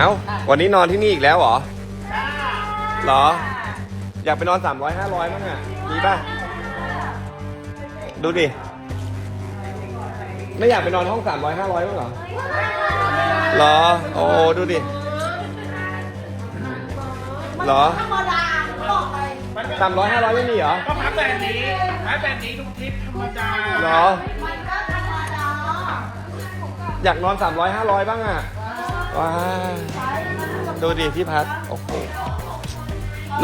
เอ้า วันนี้นอนที่นี่อีกแล้วเหรอเหรอ อยากไปนอนสามร้อยห้าร้อยมั้งอะ มีป่ะ ดูดิ ไม่อยากไปนอนห้องสามร้อยห้าร้อยมั้งเหรอเหรอ โอ้ดูดิเหรอธรรมดาบอกเลยสามร้อยห้าร้อยไม่มีเหรอ ก็พักแบบนี้พักแบบนี้ทุกทริปธรรมดาเหรอ มันก็ธรรมดา อยากนอนสามร้อยห้าร้อยบ้างอะ ว้าดูดิที่พักโอ้โห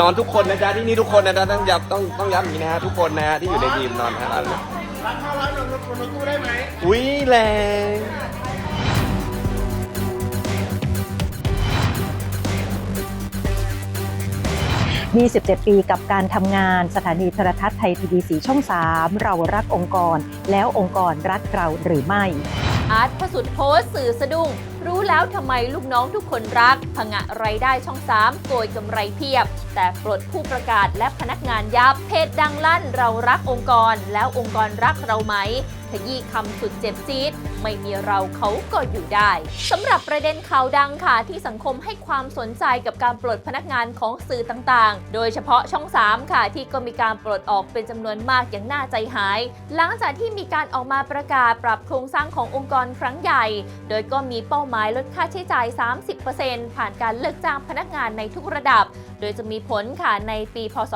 นอนทุกคนนะจ๊ะที่นี่ทุกคนนะจ๊ะต้องย้ำต้องต้องย้ำอย่างนี้นะฮะทุกคนนะฮะที่อยู่ในทีมนอนฮะร้านเลยรักเข้าร้านนอนรถรถตู้ได้ไหมอุ้ยแรง27 ปีกับการทำงานสถานีโทรทัศน์ไทยทีวีสีช่อง 3 เรารักองค์กร แล้วองค์กรรักเราหรือไม่ อาร์ตพระสุดโพสต์สื่อสะดุ้ง รู้แล้วทำไมลูกน้องทุกคนรัก ผงะไรายได้ช่อง 3 โกยกำไรเพียบ แต่ปลดผู้ประกาศและพนักงานยับ เพจดังลั่นเรารักองค์กร แล้วองค์กรรักเราไหมขยี้คำสุดเจ็บจี๊ดไม่มีเราเขาก็อยู่ได้สำหรับประเด็นข่าวดังค่ะ ที่สังคมให้ความสนใจกับการปลดพนักงานของสื่อต่างๆ โดยเฉพาะช่อง 3 ค่ะ ที่ก็มีการปลดออกเป็นจำนวนมากอย่างน่าใจหาย หลังจากที่มีการออกมาประกาศปรับโครงสร้างขององค์กรครั้งใหญ่ โดยก็มีเป้าหมายายลดค่าใช้จ่าย 30%ผ่านการเลิกจ้างพนักงานในทุกระดับ โดยจะมีผลค่ะในปี พศ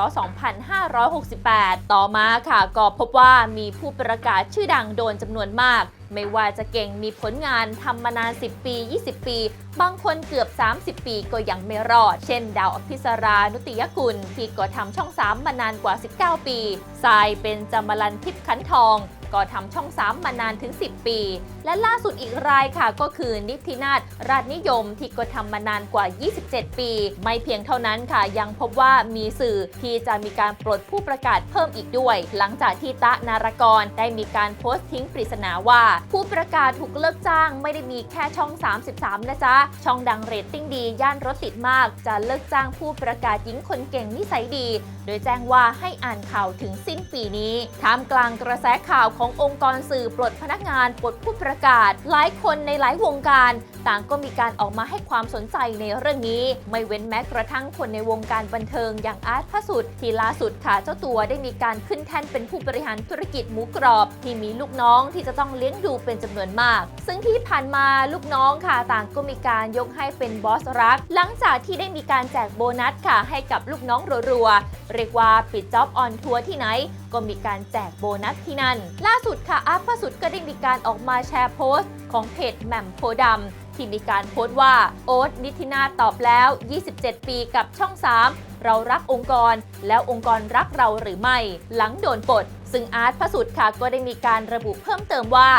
2568 ต่อมาค่ะก็พบว่ามีผู้ประกาศชื่อดังโดนจำนวนมาก ไม่ว่าจะเก่งมีผลงานทำมานาน 10 ปี 20 ปี บางคนเกือบ 30 ปีก็ยังไม่รอด เช่น ดาวอภิสรานุติยกุลที่ก็ทำช่อง 3 มานานกว่า 19 ปีทรายเป็นจำมลันทิพย์ขันทอง ก็ทำช่อง 3 มานานถึง 10 ปี และล่าสุดอีกรายค่ะก็คือนิตินาถราชนิยมที่ก็ทำมานานกว่า 27 ปี ไม่เพียงเท่านั้นค่ะ ยังพบว่ามีสื่อที่จะมีการปลดผู้ประกาศเพิ่มอีกด้วย หลังจากที่ตะนารกรได้มีการโพสต์ทิ้งปริศนาว่า ผู้ประกาศถูกเลิกจ้าง ไม่ได้มีแค่ช่อง 33 นะจ๊ะ ช่องดังเรตติ้งดีย่านรถติดมาก จะเลิกจ้างผู้ประกาศหญิงคนเก่งนิสัยดี โดยแจ้งว่าให้อ่านข่าวถึงสิ้นปีนี้ท่ามกลางกระแสข่าวขององค์กรสื่อปลดพนักงานปลดผู้ประกาศ หลายคนในหลายวงการ ต่างก็มีการออกมาให้ความสนใจในเรื่องนี้ ไม่เว้นแม้กระทั่งคนในวงการบันเทิงอย่างอาร์ตพระสุดที่ล่าสุดค่ะเจ้าตัวได้มีการขึ้นแท่นเป็นผู้บริหารธุรกิจหมูกรอบ ที่มีลูกน้องที่จะต้องเลี้ยงดูเป็นจำนวนมาก ซึ่งที่ผ่านมาลูกน้องค่ะต่างก็มีการยกให้เป็นบอสรัก หลังจากที่ได้มีการแจกโบนัสค่ะให้กับลูกน้องรัวๆเรียกว่าปิดจ็อบออนทัวร์ที่ไหน ก็มีการแจกโบนัสที่นั่น ล่าสุดค่ะอาร์ตพสุดก็ได้มีการออกมาแชร์โพสต์ ของเพจแหม่มโพธิ์ดำที่มีการโพสต์ว่าโอ๊ตนิธินาตอบแล้ว 27 ปีกับช่อง 3 เรารักองค์กร แล้วองค์กรรักเราหรือไม่ หลังโดนปลดซึ่งอาร์ตพระสุดค่ะก็ได้มีการระบุเพิ่มเติมว่า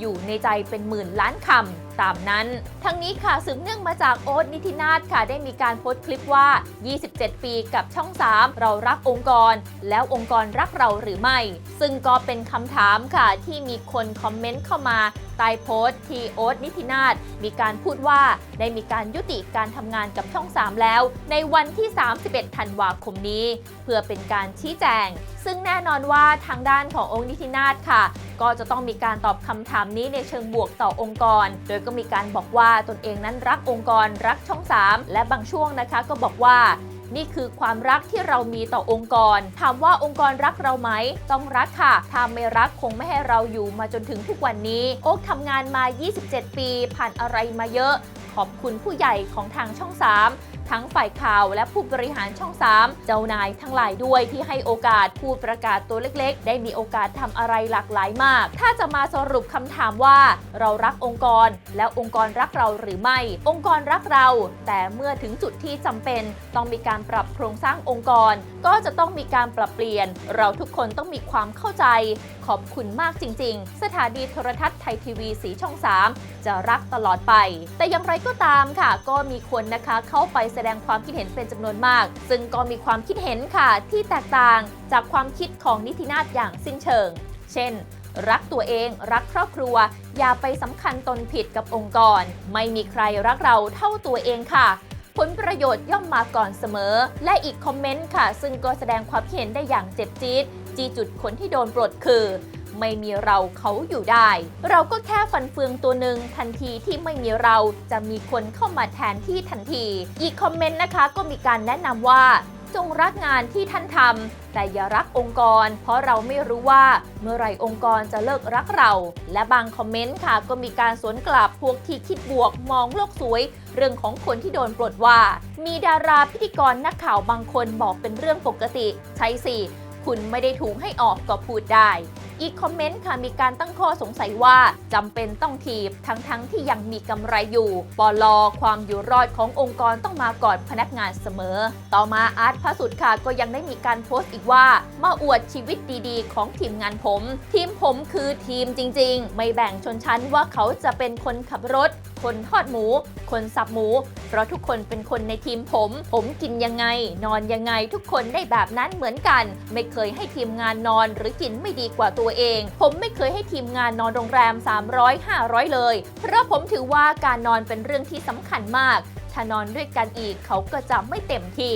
อยู่ในใจเป็นหมื่นล้านคำตามนั้น ทั้งนี้ค่ะสืบเนื่องมาจากโอ๊ตนิธินาถค่ะได้มีการโพสต์คลิปว่า 27 ปีกับช่อง 3 เรารักองค์กร แล้วองค์กรรักเราหรือไม่ ซึ่งก็เป็นคำถามค่ะที่มีคนคอมเมนต์เข้ามาใต้โพสต์ที่โอ๊ตนิธินาถมีการพูดว่าได้มีการยุติการทำงานกับช่อง 3 แล้ว ในวันที่ 31 ธันวาคมนี้ เพื่อเป็นการชี้แจง ซึ่งแน่นอนว่าทางด้านขององค์นิธินาถค่ะ ก็จะต้องมีการตอบคำถามนี้ในเชิงบวกต่อองค์กร โดยก็มีการบอกว่าตนเองนั้นรักองค์กรรักช่อง 3 และบางช่วงนะคะก็บอกว่านี่คือความรักที่เรามีต่อองค์กร ถามว่าองค์กรรักเราไหม ต้องรักค่ะ ถ้าไม่รักคงไม่ให้เราอยู่มาจนถึงทุกวันนี้ โอ๊กทำงานมา 27 ปี ผ่านอะไรมาเยอะ ขอบคุณผู้ใหญ่ของทางช่อง 3ทั้งฝ่ายข่าวและผู้บริหารช่อง 3 เจ้านายทั้งหลายด้วยที่ให้โอกาสผู้ประกาศตัวเล็กๆ ได้มีโอกาสทำอะไรหลากหลายมาก ถ้าจะมาสรุปคำถามว่า เรารักองค์กร แล้วองค์กรรักเราหรือไม่ องค์กรรักเรา แต่เมื่อถึงจุดที่จำเป็นต้องมีการปรับโครงสร้างองค์กร ก็จะต้องมีการปรับเปลี่ยน เราทุกคนต้องมีความเข้าใจ ขอบคุณมากจริง ๆ สถานีโทรทัศน์ไทยทีวีสีช่อง 3 จะรักตลอดไป แต่อย่างไรก็ตามค่ะ ก็มีคนนะคะเข้าไปแสดงความคิดเห็นเป็นจำนวนมาก ซึ่งก็มีความคิดเห็นค่ะ ที่แตกต่างจากความคิดของนิตินาถอย่างสิ้นเชิง เช่น รักตัวเองรักครอบครัว อย่าไปสำคัญตนผิดกับองค์กร ไม่มีใครรักเราเท่าตัวเองค่ะผลประโยชน์ย่อมมาก่อนเสมอ และอีกคอมเมนต์ค่ะ ซึ่งก็แสดงความคิดเห็นได้อย่างเจ็บจี๊ดจีจุดคนที่โดนปลดคือ ไม่มีเราเขาอยู่ได้ เราก็แค่ฟันเฟืองตัวหนึ่งทันทีที่ไม่มีเราจะมีคนเข้ามาแทนที่ทันที อีกคอมเมนต์นะคะก็มีการแนะนำว่า จงรักงานที่ท่านทำแต่อย่ารักองค์กร เพราะเราไม่รู้ว่าเมื่อไรองค์กรจะเลิกรักเรา และบางคอมเมนต์ค่ะก็มีการสวนกลับพวกที่คิดบวกมองโลกสวย เรื่องของคนที่โดนปลดว่า มีดาราพิธีกรนักข่าวบางคนบอกเป็นเรื่องปกติ ใช่สิ คุณไม่ได้ถูกให้ออกก็พูดได้ อีกคอมเมนต์ค่ะมีการตั้งข้อสงสัยว่าจำเป็นต้องทีบทั้งๆทที่ยังมีกำไรอยู่ปลอความอยู่รอดขององค์กรต้องมาก่อนพนักงานเสมอ ต่อมาอาร์ตพระสุดค่ะก็ยังได้มีการโพสต์อีกว่ามาอวดชีวิตดีๆ ของทีมงานผม ทีมผมคือทีมจริง ๆ ไม่แบ่งชนชั้นว่าเขาจะเป็นคนขับรถ คนทอดหมู คนสับหมู เพราะทุกคนเป็นคนในทีมผม ผมกินยังไง นอนยังไงทุกคนได้แบบนั้นเหมือนกัน ไม่เคยให้ทีมงานนอนหรือกินไม่ดีกว่าตัวเอง ผมไม่เคยให้ทีมงานนอนโรงแรม 300 500 เลย เพราะผมถือว่าการนอนเป็นเรื่องที่สำคัญมาก ถ้านอนด้วยกันอีกเขาก็จะไม่เต็มที่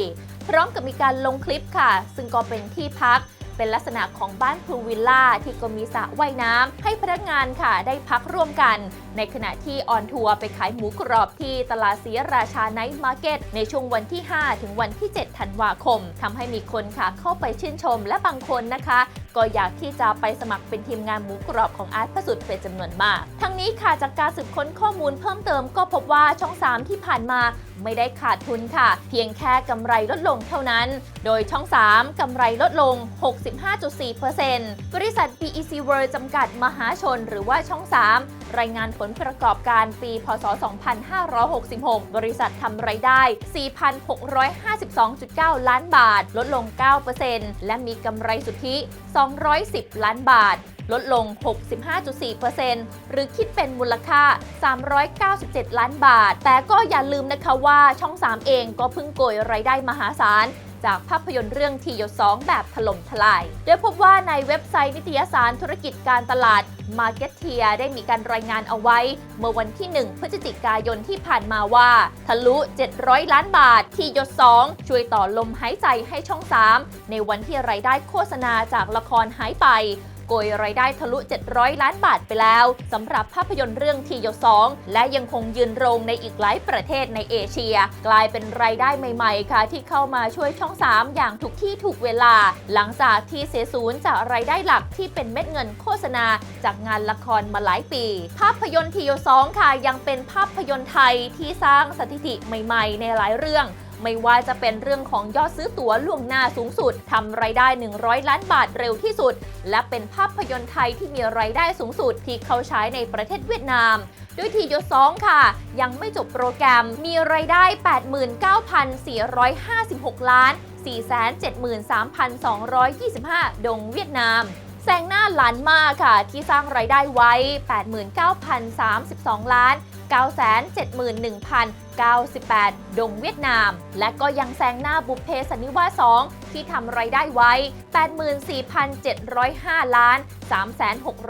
พร้อมกับมีการลงคลิปค่ะ ซึ่งก็เป็นที่พัก เป็นลักษณะของบ้านพูลวิลล่าที่ก็มีสระว่ายน้ำให้พนักงานค่ะได้พักร่วมกัน ในขณะที่ออนทัวร์ไปขายหมูกรอบที่ตลาดศรีราชาไนท์มาร์เก็ตในช่วงวันที่ 5 ถึงวันที่ 7 ธันวาคมทำให้มีคนค่ะเข้าไปชื่นชมและบางคนนะคะ ก็อยากที่จะไปสมัครเป็นทีมงานหมูกรอบของอาร์ตพระสุดเป็นจำนวนมาก ทั้งนี้ค่ะจากการสืบค้นข้อมูลเพิ่มเติมก็พบว่าช่อง 3 ที่ผ่านมาไม่ได้ขาดทุนค่ะ เพียงแค่กำไรลดลงเท่านั้น โดยช่อง 3กำไรลดลง 65.4%บริษัท PEC World จำกัดมหาชนหรือว่าช่อง 3 รายงานผลประกอบการปี พศ 2566 บริษัททำไรายได้ 4,652.9 ล้านบาท ลดลง 9%และมีกำไรสุทธิ210 ล้านบาท ลดลง 65.4%หรือคิดเป็นมูลค่า 397 ล้านบาท แต่ก็อย่าลืมนะคะว่าช่อง 3 เองก็เพิ่งโกยรายได้มหาศาลจากภาพยนตร์เรื่องทีโย2แบบถล่มทลาย โดยพบว่าในเว็บไซต์นิตยสารธุรกิจการตลาด Marketeer ได้มีการรายงานเอาไว้ เมื่อวันที่ 1 พฤศจิกายนที่ผ่านมาว่า ทะลุ 700 ล้านบาทที่ยด2ช่วยต่อลมหายใจให้ช่อง 3 ในวันที่รายได้โฆษณาจากละครหายไป โกยรายได้ทะลุ 700 ล้านบาทไปแล้วสำหรับภาพยนตร์เรื่องทีโยสองและยังคงยืนโรงในอีกหลายประเทศในเอเชีย กลายเป็นรายได้ใหม่ ๆ ค่ะ ที่เข้ามาช่วยช่อง 3 อย่างถูกที่ถูกเวลา หลังจากที่เสียศูนย์จากรายได้หลักที่เป็นเม็ดเงินโฆษณา จากงานละครมาหลายปี ภาพยนตร์ทีโยสองค่ะยังเป็นภาพยนตร์ไทยที่สร้างสถิติใหม่ ๆ ในหลายเรื่อง ไม่ว่าจะเป็นเรื่องของยอดซื้อตั๋วล่วงหน้าสูงสุดทำรายได้ 100 ล้านบาทเร็วที่สุด และเป็นภาพยนตร์ไทยที่มีรายได้สูงสุดที่เขาใช้ในประเทศเวียดนามโดยทีโยสองค่ะ ยังไม่จบโปรแกรมมีรายได้ 89,456 ล้าน 473,225 ดงเวียดนามแซงหน้าหลานมาค่ะ ที่สร้างรายได้ไว้ 89,032 ล้าน 98 ดงเวียดนาม และก็ยังแซงหน้าบุพเพสันนิวาส2ที่ทำรายได้ไว้ 84,705 ล้าน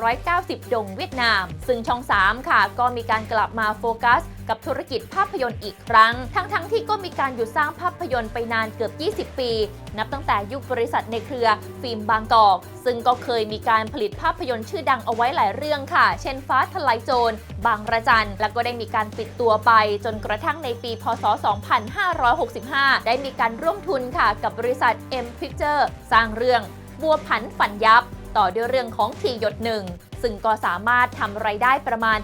3,690 ดงเวียดนาม ซึ่งช่อง 3 ค่ะ ก็มีการกลับมาโฟกัสกับธุรกิจภาพยนตร์อีกครั้ง ทั้งๆทที่ก็มีการหยุดสร้างภาพยนตร์ไปนานเกือบ 20 ปี นับตั้งแต่ยุคบริษัทในเครือฟิล์มบางกอก ซึ่งก็เคยมีการผลิตภาพยนตร์ชื่อดังเอาไว้หลายเรื่องค่ะ เช่นฟ้าทลายโจร บางระจัน แล้วก็ได้มีการปิดตัวไป จนกระทั่งในปี พศ 2565 ได้มีการร่วมทุนค่ะกับบริษัท M Picture สร้างเรื่องบัวผันฝันยับ ต่อด้วยเรื่องของทีหยดหนึ่งซึ่งก็สามารถทำไรายได้ประมาณ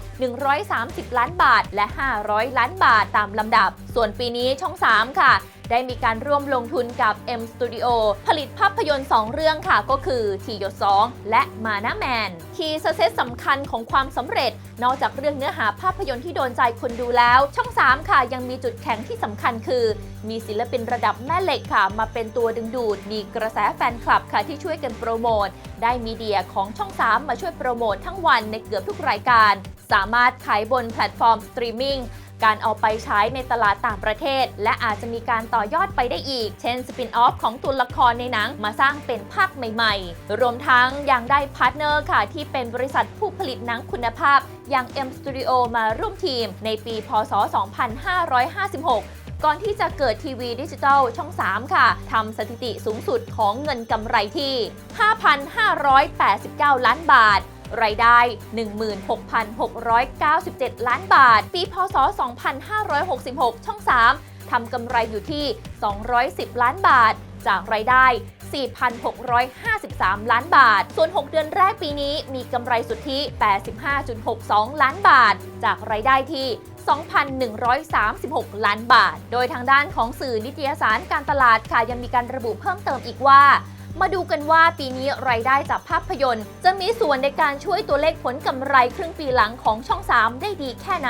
130 ล้านบาทและ 500 ล้านบาทตามลำดับ ส่วนปีนี้ช่อง 3 ค่ะ ได้มีการร่วมลงทุนกับ M Studio ผลิตภาพยนตร์ 2 เรื่องค่ะ ก็คือทีโย2และมานาแมน คีย์เซตสำคัญของความสำเร็จ นอกจากเรื่องเนื้อหาภาพยนตร์ที่โดนใจคนดูแล้ว ช่อง 3 ค่ะ ยังมีจุดแข็งที่สำคัญคือ มีศิลปินระดับแม่เหล็กค่ะ มาเป็นตัวดึงดูด มีกระแสแฟนคลับค่ะที่ช่วยกันโปรโมทได้มีเดียของช่อง 3 มาช่วยโปรโมททั้งวันในเกือบทุกรายการ สามารถขายบนแพลตฟอร์มสตรีมมิ่ง การเอาไปใช้ในตลาดต่างประเทศ และอาจจะมีการต่อยอดไปได้อีก เช่นสปินออฟของตัวละครในหนังมาสร้างเป็นภาคใหม่ๆ รวมทั้งยังได้พาร์ทเนอร์ค่ะ ที่เป็นบริษัทผู้ผลิตหนังคุณภาพ อย่าง M Studio มาร่วมทีม ในปีพศ 2556ก่อนที่จะเกิดทีวีดิจิทัลช่อง 3 ค่ะ ทำสถิติสูงสุดของเงินกำไรที่ 5,589 ล้านบาท รายได้ 16,697 ล้านบาท ปีพศ 2566 ช่อง 3 ทำกำไรอยู่ที่ 210 ล้านบาท จากรายได้ 4,653 ล้านบาท ส่วน 6 เดือนแรกปีนี้มีกำไรสุทธิ 85.62 ล้านบาท จากรายได้ที่2,136 ล้านบาท โดยทางด้านของสื่อนิตยสารการตลาดค่ะยังมีการระบุเพิ่มเติมอีกว่า มาดูกันว่าปีนี้รายได้จากภาพยนตร์ จะมีส่วนในการช่วยตัวเลขผลกำไรครึ่งปีหลังของช่อง 3 ได้ดีแค่ไหน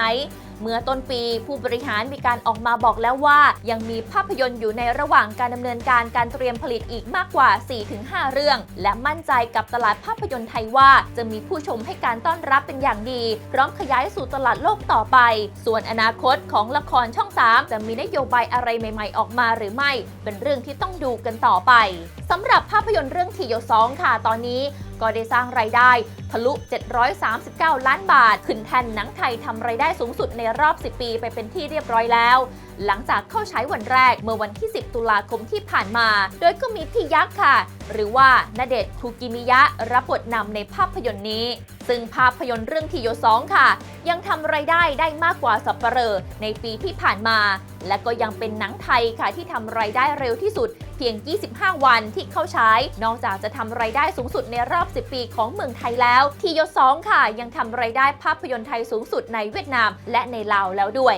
เมื่อต้นปีผู้บริหารมีการออกมาบอกแล้วว่า ยังมีภาพยนตร์อยู่ในระหว่างการดำเนินการการเตรียมผลิตอีกมากกว่า 4-5 เรื่อง และมั่นใจกับตลาดภาพยนตร์ไทยว่า จะมีผู้ชมให้การต้อนรับเป็นอย่างดี พร้อมขยายสู่ตลาดโลกต่อไป ส่วนอนาคตของละครช่อง 3 จะมีนโยบายอะไรใหม่ ๆ ออกมาหรือไม่ เป็นเรื่องที่ต้องดูกันต่อไปสำหรับภาพยนตร์เรื่องทีโยซองค่ะตอนนี้ ก็ได้สร้างรายได้ ทะลุ 739 ล้านบาท ขึ้นแท่นหนังไทยทำรายได้สูงสุดในรอบ 10 ปีไปเป็นที่เรียบร้อยแล้วหลังจากเข้าใช้วันแรกเมื่อวันที่ 10 ตุลาคมที่ผ่านมา โดยก็มีพี่ยักษ์ค่ะ หรือว่าณเดชคูกิมิยะรับบทนำในภาพยนตร์นี้ ซึ่งภาพยนตร์เรื่องทีโยซองค่ะ ยังทำรายได้ได้มากกว่าสัปเหร่อในปีที่ผ่านมา และก็ยังเป็นหนังไทยค่ะที่ทำรายได้เร็วที่สุดเพียง 25 วันที่เข้าใช้ นอกจากจะทำรายได้สูงสุดในรอบ 10 ปีของเมืองไทยแล้ว ทีโยซองค่ะ ยังทำรายได้ภาพยนตร์ไทยสูงสุดในเวียดนาม และในลาวแล้วด้วย